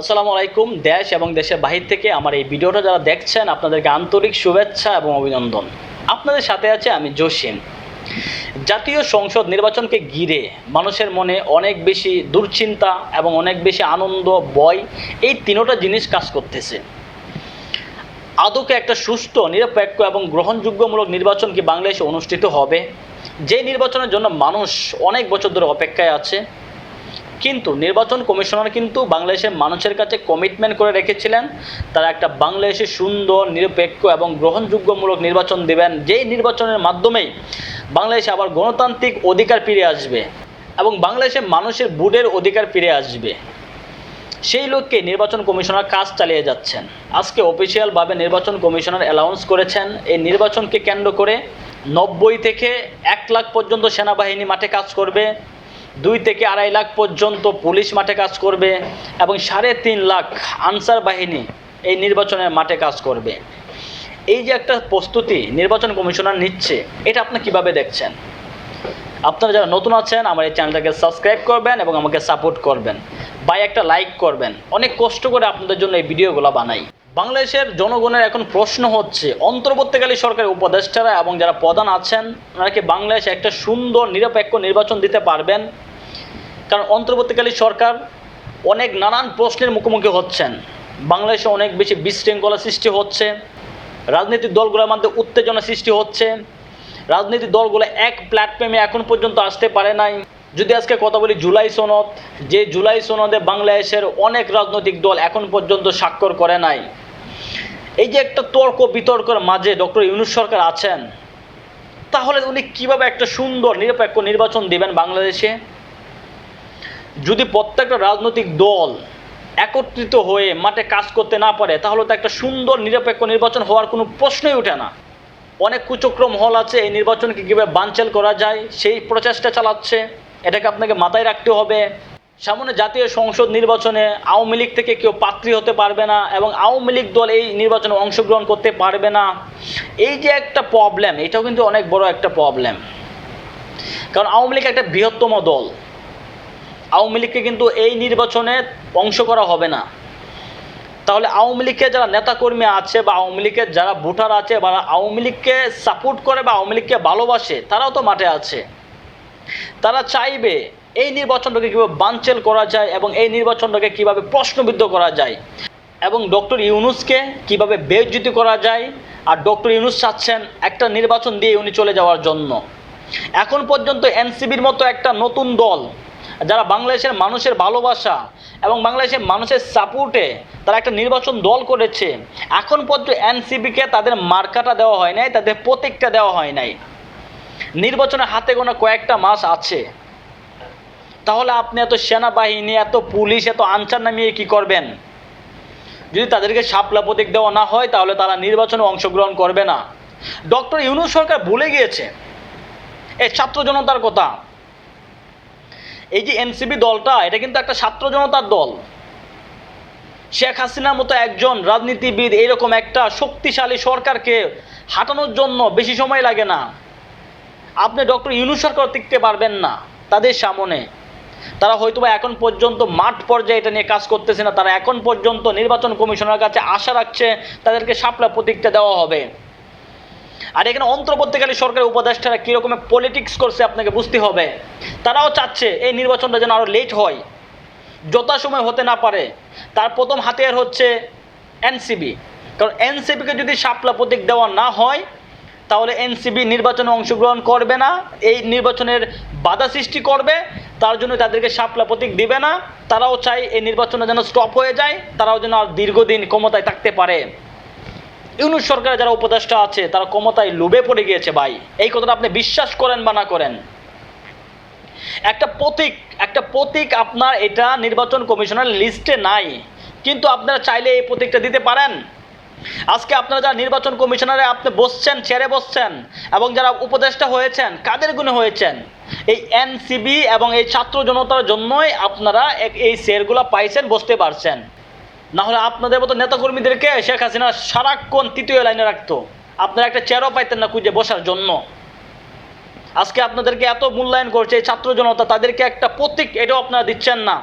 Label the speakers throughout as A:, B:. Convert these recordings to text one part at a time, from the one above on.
A: আসসালামু আলাইকুম, দেশ এবং দেশের বাহির থেকে আমার এই ভিডিওটা যারা দেখছেন, আপনাদেরকে আন্তরিক শুভেচ্ছা এবং অভিনন্দন। আপনাদের সাথে আছে আমি জসিম। জাতীয় সংসদ নির্বাচনকে ঘিরে মানুষের মনে অনেক বেশি দুশ্চিন্তা এবং অনেক বেশি আনন্দ বয় এই তিনোটা জিনিস কাজ করতেছে। আদৌকে একটা সুষ্ঠু, নিরপেক্ষ এবং গ্রহণযোগ্যমূলক নির্বাচন কি বাংলাদেশে অনুষ্ঠিত হবে? যে নির্বাচনের জন্য মানুষ অনেক বছর ধরে অপেক্ষায় আছে কিন্তু নির্বাচন কমিশনার কিন্তু বাংলাদেশের মানুষের কাছে কমিটমেন্ট করে রেখেছিলেন। তারা একটা বাংলাদেশে সুন্দর, নিরপেক্ষ এবং গ্রহণযোগ্যমূলক নির্বাচন দেবেন। যেই নির্বাচনের মাধ্যমেই বাংলাদেশে আবার গণতান্ত্রিক অধিকার ফিরে আসবে এবং বাংলাদেশের মানুষের বুডের অধিকার ফিরে আসবে। সেই লোককে নির্বাচন কমিশনার কাজ চালিয়ে যাচ্ছেন। আজকে অফিসিয়ালভাবে নির্বাচন কমিশনার অ্যালাউন্স করেছেন, এই নির্বাচনকে কেন্দ্র করে নব্বই থেকে এক লাখ পর্যন্ত সেনাবাহিনী মাঠে কাজ করবে। দুই থেকে আড়াই লাখ পর্যন্ত পুলিশ মাঠে কাজ করবে এবং সাড়ে তিন লাখ আনসার বাহিনী এই নির্বাচনের মাঠে কাজ করবে। এই যে একটা প্রস্তুতি নির্বাচন কমিশনার নিচ্ছে, এটা আপনি কীভাবে দেখছেন? আপনারা যারা নতুন আছেন, আমার এই চ্যানেলটাকে সাবস্ক্রাইব করবেন এবং আমাকে সাপোর্ট করবেন। বাই একটা লাইক করবেন। অনেক কষ্ট করে আপনাদের জন্য এই ভিডিওগুলো বানাই। বাংলাদেশের জনগণের এখন প্রশ্ন হচ্ছে, অন্তর্বর্তীকালী সরকারের উপদেষ্টারা এবং যারা প্রধান আছেন ওনারা কি বাংলাদেশে একটা সুন্দর, নিরপেক্ষ নির্বাচন দিতে পারবেন? কারণ অন্তর্বর্তীকালী সরকার অনেক নানান প্রশ্নের মুখোমুখি হচ্ছেন। বাংলাদেশে অনেক বেশি বিশৃঙ্খলা সৃষ্টি হচ্ছে। রাজনৈতিক দলগুলোর মধ্যে উত্তেজনা সৃষ্টি হচ্ছে। রাজনৈতিক দলগুলো এক প্ল্যাটফর্মে এখন পর্যন্ত আসতে পারে নাই। যদি আজকে কথা বলি জুলাই সনদ, যে জুলাই সনদে বাংলাদেশের অনেক রাজনৈতিক দল এখন পর্যন্ত স্বাক্ষর করে নাই। এই যে একটা তর্ক বিতর্কের মাঝে ডক্টর ইউনুস সরকার আছেন, তাহলে উনি কীভাবে একটা সুন্দর নিরপেক্ষ নির্বাচন দেবেন বাংলাদেশে? যদি প্রত্যেকটা রাজনৈতিক দল একত্রিত হয়ে মাঠে কাজ করতে না পারে, তাহলে তো একটা সুন্দর নিরপেক্ষ নির্বাচন হওয়ার কোনো প্রশ্নই ওঠে না। অনেক কুচক্রম হল আছে, এই নির্বাচনকে কীভাবে বানচাল করা যায়, সেই প্রচেষ্টা চালাচ্ছে, এটাকে আপনাকে মাথায় রাখতে হবে। সামনে জাতীয় সংসদ নির্বাচনে আওয়ামী লীগ থেকে কেউ পাত্রী হতে পারবে না এবং আওয়ামী লীগ দল এই নির্বাচনে অংশগ্রহণ করতে পারবে না। এই যে একটা প্রবলেম এটাও কিন্তু অনেক বড় একটা প্রবলেম কারণ আওয়ামী লীগ একটা বৃহত্তম দল। আওয়ামী লীগকে কিন্তু এই নির্বাচনে অংশ করা হবে না। তাহলে আওয়ামী লীগের যারা নেতাকর্মী আছে বা আওয়ামী লীগের যারা ভোটার আছে বা আওয়ামী লীগকে সাপোর্ট করে বা আওয়ামী লীগকে ভালোবাসে, তারাও তো মাঠে আছে। তারা চাইবে এই নির্বাচনটাকে কীভাবে বানচেল করা যায় এবং এই নির্বাচনটাকে কীভাবে প্রশ্নবিদ্ধ করা যায় এবং ডক্টর ইউনুসকে কীভাবে বেজ্জিতি করা যায় আর ডক্টর ইউনুস চাচ্ছেন একটা নির্বাচন দিয়ে উনি চলে যাওয়ার জন্য। এখন পর্যন্ত এনসিবির মতো একটা নতুন দল যারা বাংলাদেশের মানুষের ভালোবাসা এবং বাংলাদেশের মানুষের সাপোর্টে তারা একটা নির্বাচন দল করেছে, এখন পর্যন্ত এনসিবিকে তাদের মার্কাটা দেওয়া হয় নাই, তাদের প্রতীকটা দেওয়া হয় নাই। নির্বাচনে হাতে গোনা কয়েকটা মাস আছে। তাহলে আপনি এত সেনাবাহিনী, এত পুলিশ, এত আনসার নামিয়ে কি করবেন? যদি তাদেরকে সাপলা প্রতীক দেওয়া না হয়, তাহলে তারা নির্বাচনে অংশগ্রহণ করবে না। ডক্টর ইউনুস সরকার ভুলে গিয়েছে। এই ছাত্র জনতার কথা। এই যে এনসিপি দলটা, এটা কিন্তু একটা ছাত্র জনতার দল। শেখ হাসিনার মতো একজন রাজনীতিবিদ এইরকম একটা শক্তিশালী সরকারকে হাঁটানোর জন্য বেশি সময় লাগে না। আপনি ডক্টর ইউনুস সরকার টিকতে পারবেন না তাদের সামনে। তারা হয়তো বা এখন পর্যন্ত মাঠ পর্যায়ে এটা নিয়ে কাজ করতেছে না, তারা এখন পর্যন্ত নির্বাচন কমিশনের কাছে আশা রাখছে তাদেরকে সাপলা প্রতীকটা দেওয়া হবে। আর এখানে অন্তর্বর্তীকালী সরকারের উপদেষ্টারা কীরকমের পলিটিক্স করছে আপনাকে বুঝতে হবে। তারাও চাচ্ছে এই নির্বাচনটা যেন আরও লেট হয়। যথাসময় হতে না পারে। তার প্রথম হাতিয়ার হচ্ছে এনসিবি কারণ এনসিবিকে যদি সাপলা প্রতীক দেওয়া না হয়, তাহলে এনসিবি নির্বাচনে অংশগ্রহণ করবে না, এই নির্বাচনের বাধা সৃষ্টি করবে, তার জন্য তাদেরকে সাপলা প্রতীক দিবে না। তারাও চায় এই নির্বাচনটা যেন স্টপ হয়ে যায়, তারাও যেন আর দীর্ঘদিন ক্ষমতায় থাকতে পারে। ইউনুস সরকারের যারা উপদেষ্টা আছে, তারা ক্ষমতায় লোভে পড়ে গিয়েছে ভাই। এই কথাটা আপনি বিশ্বাস করেন বা না করেন? একটা প্রতীক একটা প্রতীক আপনার এটা নির্বাচন কমিশনের লিস্টে নাই। কিন্তু আপনারা চাইলে এই প্রতীকটা দিতে পারেন। আজকে আপনারা যারা নির্বাচন কমিশনারে আপনি বসছেন, চেয়ারে বসছেন, এবং যারা উপদেষ্টা হয়েছেন, কাদের গুণে হয়েছেন? এই এনসিবি এবং এই ছাত্র জনতার জন্যই আপনারা এই শেয়ারগুলো পাইছেন, বসতে পারছেন। না হলে আপনাদের মতো নেতাকর্মীদেরকে শেখ হাসিনা সারাক্ষণ তৃতীয় লাইনে রাখতো। আপনারা একটা চেয়ারও পাইতেন না খুঁজে বসার জন্য। আজকে আপনাদেরকে এত মূল্যায়ন করছে এই ছাত্র জনতা, তাদেরকে একটা প্রতীক এটাও আপনারা দিচ্ছেন না।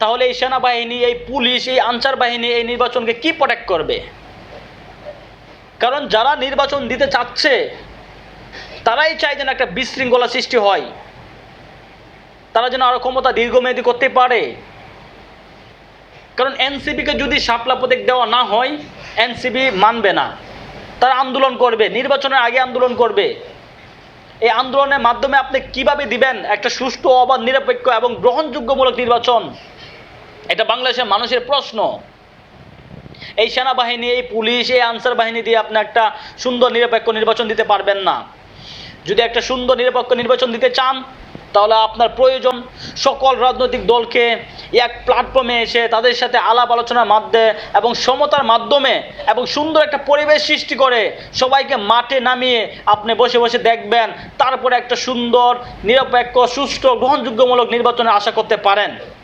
A: তাহলে এই সেনাবাহিনী, এই পুলিশ, এই আনসার বাহিনী এই নির্বাচনকে কি প্রোটেক্ট করবে? কারণ যারা নির্বাচন দিতে চাচ্ছে, তারাই চায় যেন একটা বিশৃঙ্খলা সৃষ্টি হয়। তারা যেন আরও ক্ষমতা দীর্ঘমেয়াদী করতে পারে। কারণ এনসিবিকে যদি শাপলা প্রতীক দেওয়া না হয় এনসিবি মানবে না। তারা আন্দোলন করবে, নির্বাচনের আগে আন্দোলন করবে। এই আন্দোলনের মাধ্যমে আপনি কীভাবে দিবেন একটা সুষ্ঠু, অবাধ, নিরপেক্ষ এবং গ্রহণযোগ্যমূলক নির্বাচন? এটা বাংলাদেশের মানুষের প্রশ্ন। এই সেনাবাহিনী, এই পুলিশ, এই আনসার বাহিনী দিয়ে আপনি একটা সুন্দর, নিরপেক্ষ নির্বাচন দিতে পারবেন না। যদি একটা সুন্দর, নিরপেক্ষ নির্বাচন দিতে চান তাহলে আপনার প্রয়োজন সকল রাজনৈতিক দলকে এক প্ল্যাটফর্মে এসে তাদের সাথে আলাপ আলোচনার মাধ্যমে এবং সমতার মাধ্যমে এবং সুন্দর একটা পরিবেশ সৃষ্টি করে সবাইকে মাঠে নামিয়ে আপনি বসে বসে দেখবেন, তারপরে একটা সুন্দর, নিরপেক্ষ, সুষ্ঠু, গ্রহণযোগ্যমূলক নির্বাচনের আশা করতে পারেন।